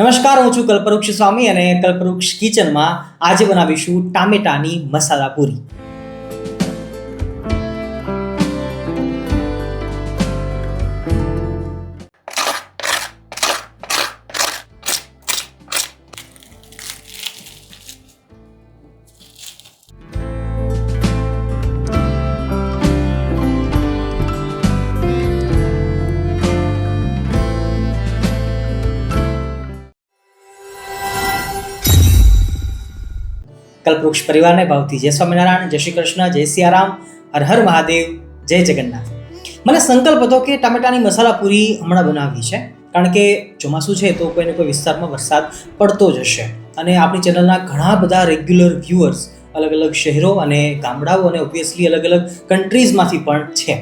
નમસ્કાર હું છું કલ્પવૃક્ષ સ્વામી અને કલ્પવૃક્ષ કિચનમાં આજે બનાવીશું ટામેટાની મસાલા પૂરી. કલ્પવૃક્ષ પરિવારને ભાવથી. જય સ્વામિનારાયણ, જય શ્રી કૃષ્ણ, જય સિયારામ, હર હર મહાદેવ, જય જગન્નાથ. મને સંકલ્પ હતો કે ટામેટાની મસાલા પૂરી હમણાં બનાવવી છે, કારણ કે ચોમાસું છે તો કોઈને કોઈ વિસ્તારમાં વરસાદ પડતો જ હશે. અને આપણી ચેનલના ઘણા બધા રેગ્યુલર વ્યુઅર્સ અલગ અલગ શહેરો અને ગામડાઓ અને ઓબ્વિયસલી અલગ અલગ કન્ટ્રીઝમાંથી પણ છે.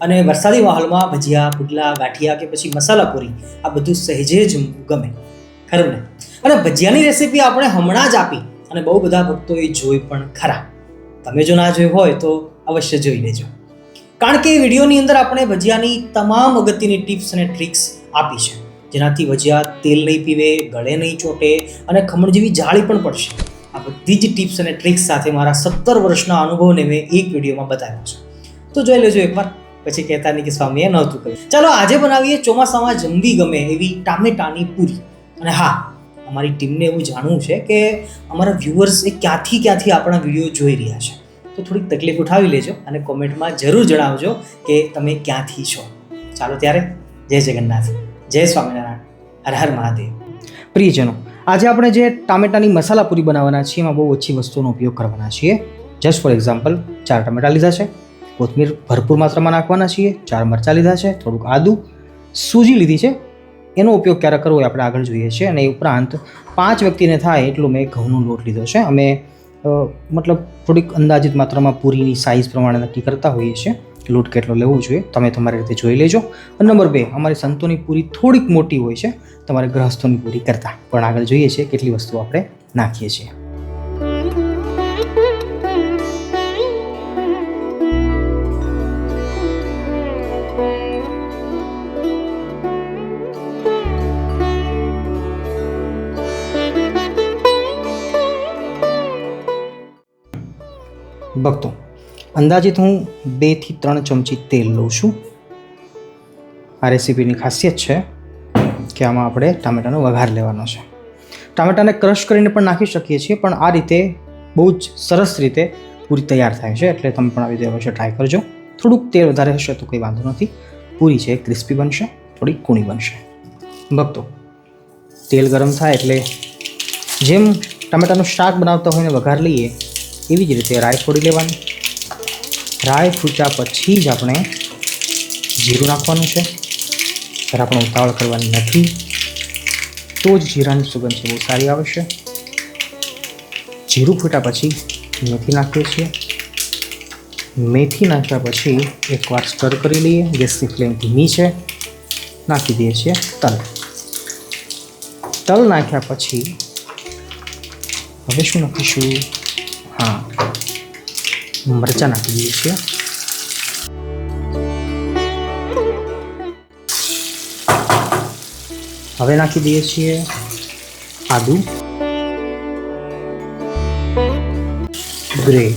અને વરસાદી માહોલમાં ભજીયા, પુડલા, ગાંઠિયા કે પછી મસાલા પૂરી, આ બધું સહેજે જ ગમે. ખરું ને? અને ભજીયાની રેસીપી આપણે હમણાં જ આપી. અને બહુ બધા ભક્તોએ જોઈ પણ ખરા. તમે જો ના જોયું હોય તો અવશ્ય જોઈ લેજો. કારણ કે વિડીયોની અંદર આપણે ભજીયાની તમામ અગત્યની ટિપ્સ અને ટ્રિક્સ આપી છે. જેનાથી ભજીયા તેલ નહીં પીવે, ગળે નહીં ચોટે અને ખમણ જેવી જાળી પણ પડશે. આ બધી જ ટિપ્સ અને ટ્રિક્સ સાથે મારા સત્તર વર્ષના અનુભવને મેં એક વિડીયોમાં બતાવ્યો છે. તો જોઈ લેજો એકવાર. પછી કહેતા નહીં કે સ્વામીએ નહોતું કહ્યું ચાલો આજે બનાવીએ ચોમાસામાં જમવી ગમે એવી ટામેટાની પૂરી. અને હા અમારી ટીમને એવું જાણવું છે કે અમારા વ્યુઅર્સ એ ક્યાંથી ક્યાંથી આપણા વીડિયો જોઈ રહ્યા છે. તો થોડીક તકલીફ ઉઠાવી લેજો અને કોમેન્ટમાં જરૂર જણાવજો કે તમે ક્યાંથી છો. ચાલો ત્યારે જય જગન્નાથ, જય સ્વામિનારાયણ, હર હર મહાદેવ. પ્રિયજનો, આજે આપણે જે ટામેટાની મસાલા પૂરી બનાવવાના છીએ એમાં બહુ ઓછી વસ્તુનો ઉપયોગ કરવાના છીએ. જસ્ટ ફોર એક્ઝામ્પલ ચાર ટામેટા લીધા છે. કોથમીર ભરપૂર માત્રામાં નાખવાના છીએ. ચાર મરચાં લીધા છે. થોડુંક આદું. સૂજી લીધી છે. એનો ઉપયોગ ક્યારે કરવો એ આપણે આગળ જોઈએ છીએ અને એ ઉપરાંત પાંચ વ્યક્તિને થાય એટલું મેં ઘઉંનો લોટ લીધો છે. અમે મતલબ થોડીક અંદાજિત માત્રામાં પૂરીની સાઇઝ પ્રમાણે નક્કી કરતા હોઈએ છીએ લોટ કેટલો લેવો જોઈએ. તમે તમારી રીતે જોઈ લેજો. નંબર બે, અમારી સંતોની પૂરી થોડીક મોટી હોય છે. તમારે ગ્રહસ્થોની પૂરી કરતાં. પણ આગળ જોઈએ છીએ કેટલી વસ્તુ આપણે નાખીએ છીએ. ભક્તો, અંદાજિત હું બેથી ત્રણ ચમચી તેલ લઉં છું. આ રેસીપીની ખાસિયત છે કે આમાં આપણે ટામેટાનો વઘાર લેવાનો છે. ટામેટાને ક્રશ કરીને પણ નાખી શકીએ છીએ, પણ આ રીતે બહુ જ સરસ રીતે પૂરી તૈયાર થાય છે, એટલે તમે પણ આવી રીતે અવશ્ય ટ્રાય કરજો. થોડુંક તેલ વધારે હશે તો કંઈ વાંધો નથી. પૂરી છે, ક્રિસ્પી બનશે, થોડી કૂણી બનશે. ભક્તો, તેલ ગરમ થાય એટલે જેમ ટામેટાનું શાક બનાવતા હોય ને વઘાર લઈએ એવી જ રીતે રાઈ ફોડી લેવાની? રાઈ ફૂટ્યા પછી જ આપણે જીરું નાખવાનું છે. ત્યારે આપણે ઉતાવળ કરવાની નથી, તો જ જીરાની સુગંધ છે. બહુ સારી આવશે જીરું ફૂટ્યા પછી મેથી નાખીએ છીએ. મેથી નાખ્યા પછી એકવાર સ્ટર કરી લઈએ. ગેસની ફ્લેમ ધીમી છે. નાખી દઈએ છીએ તલ. તલ નાખ્યા પછી હવે શું નાખીશું? હા. મરચાં નાખી દઈએ છીએ. હવે નાખી દઈએ છીએ આદુ. ગ્રેટ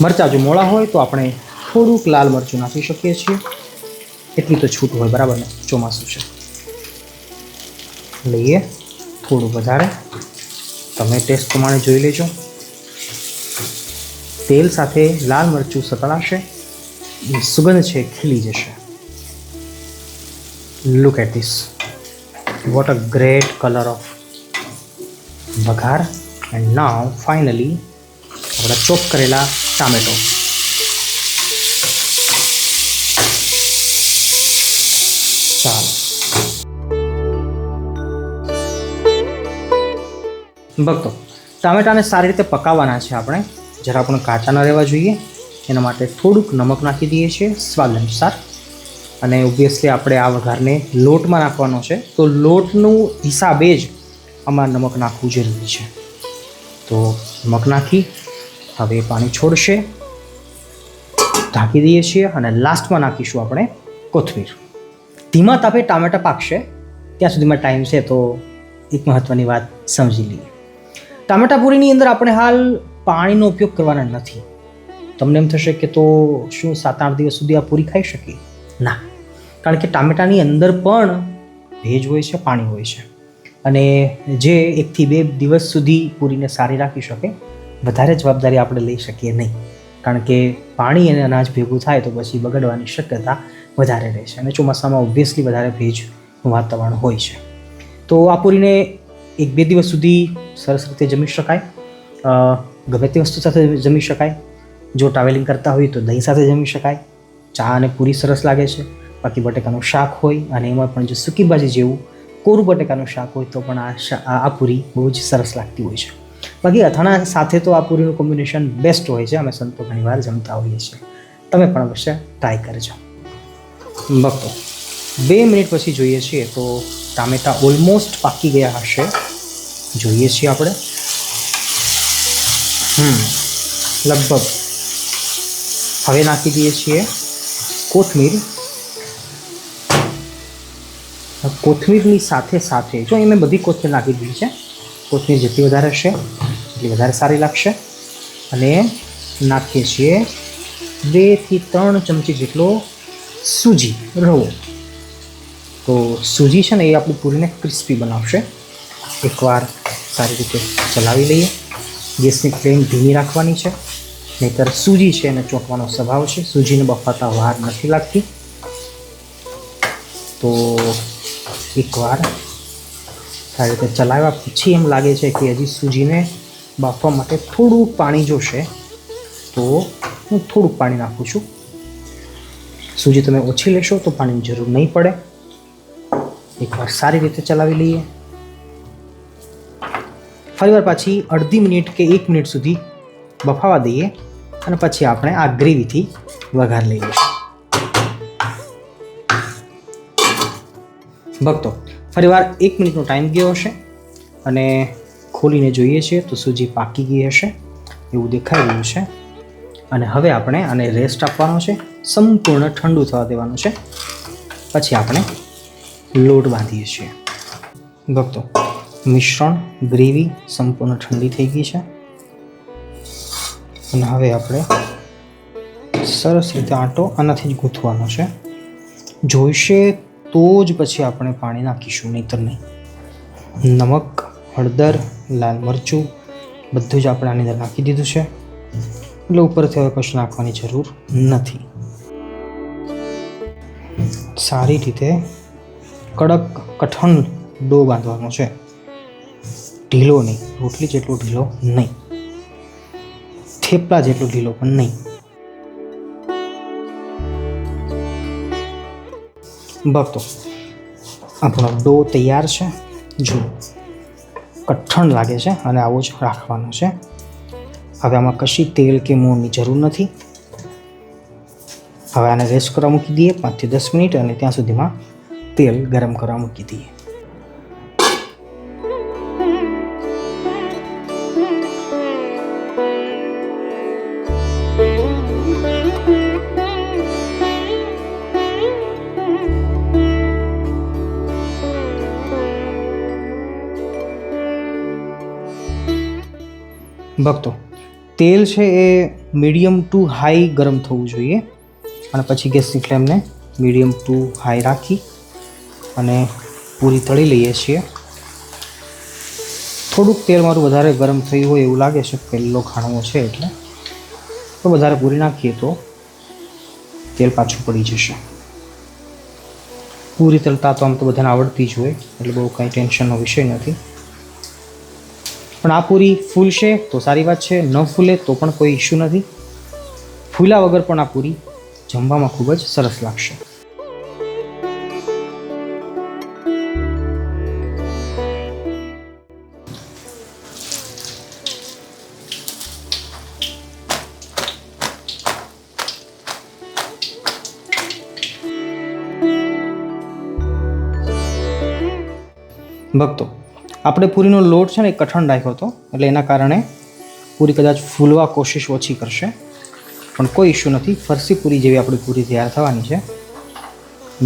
મરચાં જો મોળા હોય તો આપણે થોડુંક લાલ મરચું નાખી શકીએ છીએ. એટલી તો છૂટ હોય, બરાબર ને? ચોમાસું છે. લઈએ. થોડું વધારે. તમે ટેસ્ટ પ્રમાણે જોઈ લેજો. તેલ સાથે લાલ મરચું સતળાશે સુગંધ છે ખીલી જશે. Look at this what a great colour of વઘાર. એન્ડ નાવ ફાઇનલી આપણા ચોપ કરેલા ટામેટો. ચાલો. ભક્તો, ટામેટાને સારી રીતે પકાવવાના છે આપણે. જરા પણ કાચા ન રહેવા જોઈએ. એના માટે થોડુંક નમક નાખી દઈએ છીએ સ્વાદ અનુસાર. અને ઓબ્વિયસલી આપણે આ વઘારને લોટમાં નાખવાનો છે. તો લોટનું હિસાબે જ આમાં નમક નાખવું જરૂરી છે. તો નમક નાખી હવે પાણી છોડશે. ઢાંકી દઈએ છીએ અને લાસ્ટમાં નાખીશું આપણે કોથમીર. ધીમા તાપે ટામેટા પાકશે. ત્યાં સુધીમાં ટાઈમ છે તો એક મહત્ત્વની વાત સમજી લઈએ. ટામેટા પૂરીની અંદર આપણે હાલ પાણીનો ઉપયોગ કરવાના નથી. તમને એમ થશે કે તો શું સાત આઠ દિવસ સુધી આ પૂરી ખાઈ શકીએ? ના. કારણ કે ટામેટાની અંદર પણ ભેજ હોય છે, પાણી હોય છે. અને જે એકથી બે દિવસ સુધી પૂરીને સારી રાખી શકે, વધારે જવાબદારી આપણે લઈ શકીએ નહીં. કારણ કે પાણી અને અનાજ ભેગું થાય તો પછી બગડવાની શક્યતા વધારે રહે છે. અને ચોમાસામાં ઓબ્વિયસલી વધારે ભેજનું વાતાવરણ હોય છે. તો આ પૂરીને એક બે દિવસ સુધી સરસ રીતે જમી શકાય. ગમે તે વસ્તુ સાથે જમી શકાય. જો ટ્રાવેલિંગ કરતા હોય તો દહીં સાથે જમી શકાય. ચા અને પૂરી સરસ લાગે છે. બાકી બટેકાનું શાક હોય અને એમાં પણ જો સૂકી ભાજી જેવું કોરું બટેકાનું શાક હોય તો પણ આ શા- આ પૂરી બહુ જ સરસ લાગતી હોય છે. બાકી અથાણા સાથે તો આ પૂરીનું કોમ્બિનેશન બેસ્ટ હોય છે. અમે સંતો ઘણીવાર જમતા હોઈએ છીએ. તમે પણ અવશ્ય ટ્રાય કરજો. બકો બે મિનિટ પછી જોઈએ છીએ તો ટામેટા ઓલમોસ્ટ પાકી ગયા હશે. જોઈએ છીએ આપણે. હમ. લગભગ. હવે નાખી દઈએ છીએ કોથમીર. કોથમીરની સાથે સાથે જો અહીં મેં બધી કોથમીર નાખી દીધી છે, કોથમીર જેટલી વધારે હશે, એટલી વધારે સારી લાગશે. અને નાખીએ છીએ બેથી ત્રણ ચમચી જેટલો સૂજી રવો. તો સૂજી છે ને એ આપણી પૂરીને ક્રિસ્પી બનાવશે. એકવાર સારી રીતે ચલાવી લઈએ. ગેસની ફ્લેમ ધીમી રાખવાની છે, નહીંતર સૂજી છે એને ચોંટવાનો સ્વભાવ છે. સૂજીને બફાતા વાર નથી લાગતી. તો એકવાર સારી રીતે ચલાવ્યા પછી એમ લાગે છે કે હજી સૂજીને બાફવા માટે થોડું પાણી જોશે. તો હું થોડુંક પાણી નાખું છું. સૂજી તમે ઓછી લેશો તો પાણીની જરૂર નહીં પડે. એકવાર સારી રીતે ચલાવી લઈએ. ફરીવાર પાછી અડધી મિનિટ કે એક મિનિટ સુધી બફાવા દઈએ અને પછી આપણે આ ગ્રેવીથી વઘાર લઈએ. ભક્તો, ફરીવાર એક મિનિટનો ટાઈમ ગયો હશે અને ખોલીને જોઈએ છીએ તો સૂજી પાકી ગઈ હશે, એવું દેખાઈ રહ્યું છે. અને હવે આપણે આને રેસ્ટ આપવાનો છે, સંપૂર્ણ ઠંડુ થવા દેવાનું છે. પછી આપણે લોટ બાંધીએ છીએ. ભક્તો મિશ્રણ ગ્રેવી સંપૂર્ણ ઠંડી થઈ ગઈ છે. અને હવે આપણે સરસ રીતે આટો આનાથી જ ગૂંથવાનો છે. જોઈશે તો જ પછી આપણે પાણી નાખીશું, નહીતર નહીં. નમક, હળદર, લાલ મરચું બધું જ આપણે આની અંદર નાખી દીધું છે. એટલે ઉપરથી હવે કશું નાખવાની જરૂર નથી. સારી રીતે કડક કઠણ ડો બાંધવાનો છે. ઢીલો નહીં, રોટલી જેટલો ઢીલો નહીં. થેપલા જેટલો ઢીલો પણ નહીં. ભક્તો, આપણો ડો તૈયાર છે. જુઓ, કઠણ લાગે છે અને આવો જ રાખવાનો છે. હવે આમાં કશી તેલ કે મૂળની જરૂર નથી. હવે આને રેસ્ટ કરવા મૂકી દઈએ પાંચથી દસ મિનિટ અને ત્યાં સુધીમાં તેલ ગરમ કરવા મૂકી દઈએ. ભક્તો, તેલ છે એ મીડિયમ ટુ હાઈ ગરમ થવું જોઈએ અને પછી ગેસની ફ્લેમને મીડિયમ ટુ હાઈ રાખી અને પૂરી તળી લઈએ છીએ. થોડુંક તેલ મારું વધારે ગરમ થયું હોય એવું લાગે છે, પહેલો ખાણવો છે એટલે. તો વધારે પૂરી નાખીએ તો તેલ પાછું પડી જશે. પૂરી તળતા તો આમ તો બધાને આવડતી જ હોય, એટલે બહુ કાંઈ ટેન્શનનો વિષય નથી. પણ આ પૂરી ફૂલશે તો સારી વાત છે, ન ફૂલે તો પણ કોઈ ઇશ્યુ નથી. ફૂલા વગર પણ આ પૂરી જમવામાં ખૂબ જ સરસ લાગશે. ભક્તો આપણે પૂરીનો લોટ છે ને એ કઠણ રાખ્યો હતો, એટલે એના કારણે પૂરી કદાચ ફૂલવા કોશિશ ઓછી કરશે. પણ કોઈ ઇશ્યુ નથી, ફરસી પૂરી જેવી આપણી પૂરી તૈયાર થવાની છે.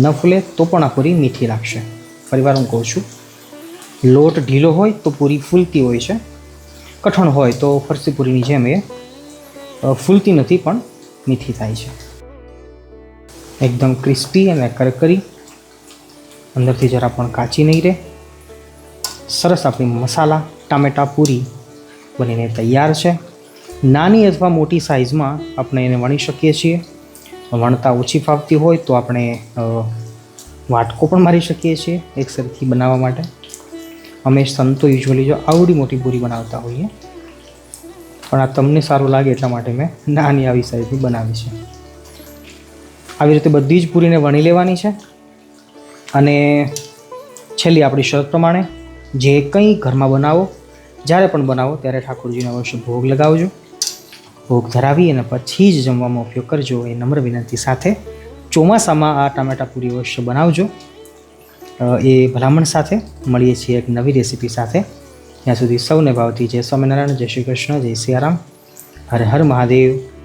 ન ફૂલે તો પણ આ પૂરી મીઠી લાગશે. ફરીવાર હું કહું છું, લોટ ઢીલો હોય તો પૂરી ફૂલતી હોય છે. કઠણ હોય તો ફરસી પૂરીની જેમ એ ફૂલતી નથી પણ મીઠી થાય છે. એકદમ ક્રિસ્પી અને કરકરી, અંદરથી જરા પણ કાચી નહીં રહે. સરસ આપણી મસાલા, ટામેટા, પૂરી બનીને તૈયાર છે. નાની અથવા મોટી સાઇઝમાં આપણે એને વણી શકીએ છીએ. વણતા ઓછી ફાવતી હોય તો આપણે વાટકો પણ મારી શકીએ છીએ એક સરખી બનાવવા માટે. અમે સંતો યુઝ્યુઅલી જો આવડી મોટી પૂરી બનાવતા હોઈએ, પણ આ તમને સારું લાગે એટલા માટે મેં નાની આવી સાઈઝની બનાવી છે. આવી રીતે બધી જ પૂરીને વણી લેવાની છે. અને છેલ્લી આપણી શરત પ્રમાણે જે કંઈ ઘરમાં બનાવો, જ્યારે પણ બનાવો, ત્યારે ઠાકોરજીને અવશ્ય ભોગ લગાવજો. ભોગ ધરાવી અને પછી જ જમવામાં ઉપયોગ કરજો. એ નમ્ર વિનંતી સાથે ચોમાસામાં આ ટામેટા પૂરી અવશ્ય બનાવજો. એ ભલામણ સાથે મળીએ છીએ એક નવી રેસીપી સાથે. ત્યાં સુધી સૌને ભાવથી જય સ્વામિનારાયણ, જય શ્રી કૃષ્ણ, જય સિયારામ હર હર મહાદેવ.